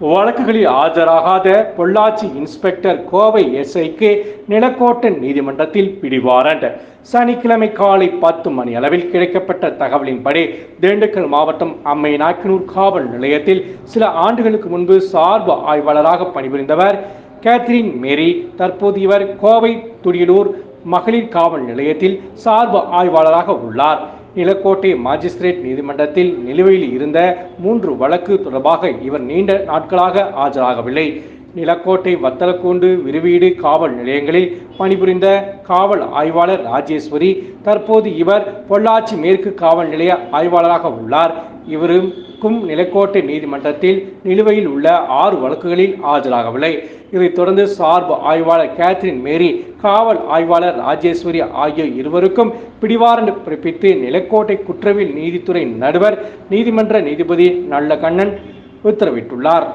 வழக்குகளில் ஆஜராகாத பொள்ளாச்சி இன்ஸ்பெக்டர் கோவை எஸ்ஐக்கு நிலக்கோட்டன் நீதிமன்றத்தில் பிடிவாரண்ட் சனிக்கிழமை காலை பத்து மணி அளவில் கிடைக்கப்பட்ட தகவலின்படி திண்டுக்கல் மாவட்டம் அம்மை நாக்கினூர் காவல் நிலையத்தில் சில ஆண்டுகளுக்கு முன்பு சார்பு ஆய்வாளராக பணிபுரிந்தவர் கேத்ரின் மேரி தற்போது இவர் கோவை துடியலூர் மகளிர் காவல் நிலையத்தில் சார்பு ஆய்வாளராக உள்ளார். நிலக்கோட்டை மாஜிஸ்திரேட் நீதிமன்றத்தில் நிலுவையில் இருந்த மூன்று வழக்கு தொடர்பாக இவர் நீண்ட நாட்களாக ஆஜராகவில்லை. நிலக்கோட்டை வத்தலக்கூண்டு விருவீடு காவல் நிலையங்களில் பணிபுரிந்த காவல் ஆய்வாளர் ராஜேஸ்வரி தற்போது இவர் பொள்ளாச்சி மேற்கு காவல் நிலைய ஆய்வாளராக உள்ளார். இவருக்கும் நிலக்கோட்டை நீதிமன்றத்தில் நிலுவையில் உள்ள ஆறு வழக்குகளில் ஆஜராகவில்லை. இதைத் தொடர்ந்து சார்பு ஆய்வாளர் கேத்ரின் மேரி காவல் ஆய்வாளர் ராஜேஸ்வரி ஆகிய இருவருக்கும் பிடிவாரண்ட் பிறப்பித்து நிலக்கோட்டை குற்றவியல் நீதித்துறை நடுவர் நீதிமன்ற நீதிபதி நல்ல கண்ணன் உத்தரவிட்டுள்ளார்.